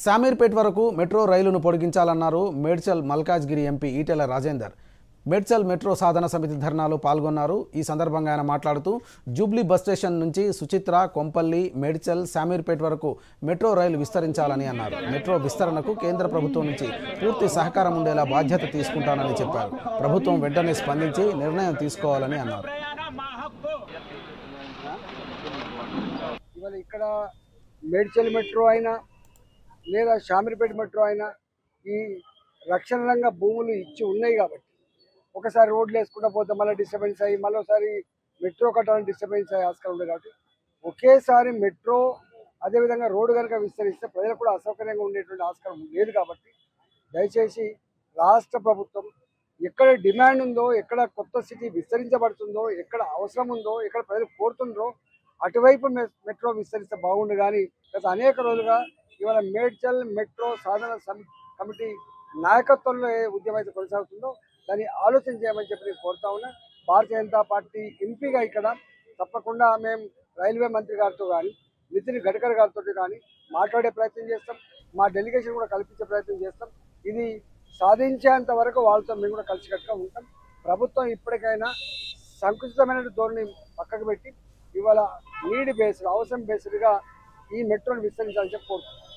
శామీర్పేట్ వరకు మెట్రో రైలును పొడిగించాలన్నారు మేడ్చల్ మల్కాజ్గిరి ఎంపీ ఈటెల రాజేందర్. మేడ్చల్ మెట్రో సాధన సమితి ధర్నాలో పాల్గొన్నారు. ఈ సందర్భంగా ఆయన మాట్లాడుతూ జూబ్లీ బస్ స్టేషన్ నుంచి సుచిత్ర కొంపల్లి మేడ్చల్ శామీర్పేట్ వరకు మెట్రో రైలు విస్తరించాలని అన్నారు. మెట్రో విస్తరణకు కేంద్ర ప్రభుత్వం నుంచి పూర్తి సహకారం ఉండేలా బాధ్యత తీసుకుంటానని చెప్పారు. ప్రభుత్వం వెంటనే స్పందించి నిర్ణయం తీసుకోవాలని అన్నారు. ఇక్కడ మేడ్చల్ మెట్రో అయినా లేదా షామిరిపేట మెట్రో అయినా ఈ రక్షణ రంగ భూములు ఇచ్చి ఉన్నాయి కాబట్టి. ఒకసారి రోడ్లు వేసుకుంటూ పోతే మళ్ళీ డిస్టర్బెన్స్ అయ్యి మళ్ళీ ఒకసారి మెట్రో కట్టాలని డిస్టర్బెన్స్ అయ్యే ఆస్కారం ఉంది కాబట్టి ఒకేసారి మెట్రో అదేవిధంగా రోడ్డు కనుక విస్తరిస్తే ప్రజలకు కూడా అసౌకర్యంగా ఉండేటువంటి ఆస్కారం లేదు కాబట్టి దయచేసి రాష్ట్ర ప్రభుత్వం ఎక్కడ డిమాండ్ ఉందో ఎక్కడ కొత్త సిటీ విస్తరించబడుతుందో ఎక్కడ అవసరం ఉందో ఎక్కడ ప్రజలు కోరుతుండ్రో అటువైపు మె- మెట్రో విస్తరిస్తే బాగుండు కానీ గత అనేక రోజులుగా ఇవాళ మేడ్చల్ మెట్రో సాధన కమిటీ నాయకత్వంలో ఏ ఉద్యమం అయితే కొనసాగుతుందో దాన్ని ఆలోచన చేయమని చెప్పి నేను కోరుతా ఉన్నా. భారతీయ జనతా పార్టీ ఎంపీగా ఇక్కడ తప్పకుండా మేము రైల్వే మంత్రి గారితో కానీ నితిన్ గడ్కరీ గారితో కానీ మాట్లాడే ప్రయత్నం చేస్తాం. మా డెలిగేషన్ కూడా కల్పించే ప్రయత్నం చేస్తాం. ఇది సాధించేంత వరకు వాళ్ళతో మేము కూడా కలిసికట్టుగా ఉంటాం. ప్రభుత్వం ఇప్పటికైనా సంకుచితమైన ధోరణి పక్కకు పెట్టి ఇవాళ నీడ్ బేస్డ్ అవసరం బేస్డ్గా ఈ మెట్రోని విస్తరించాలని చెప్పి కోరుతున్నాం.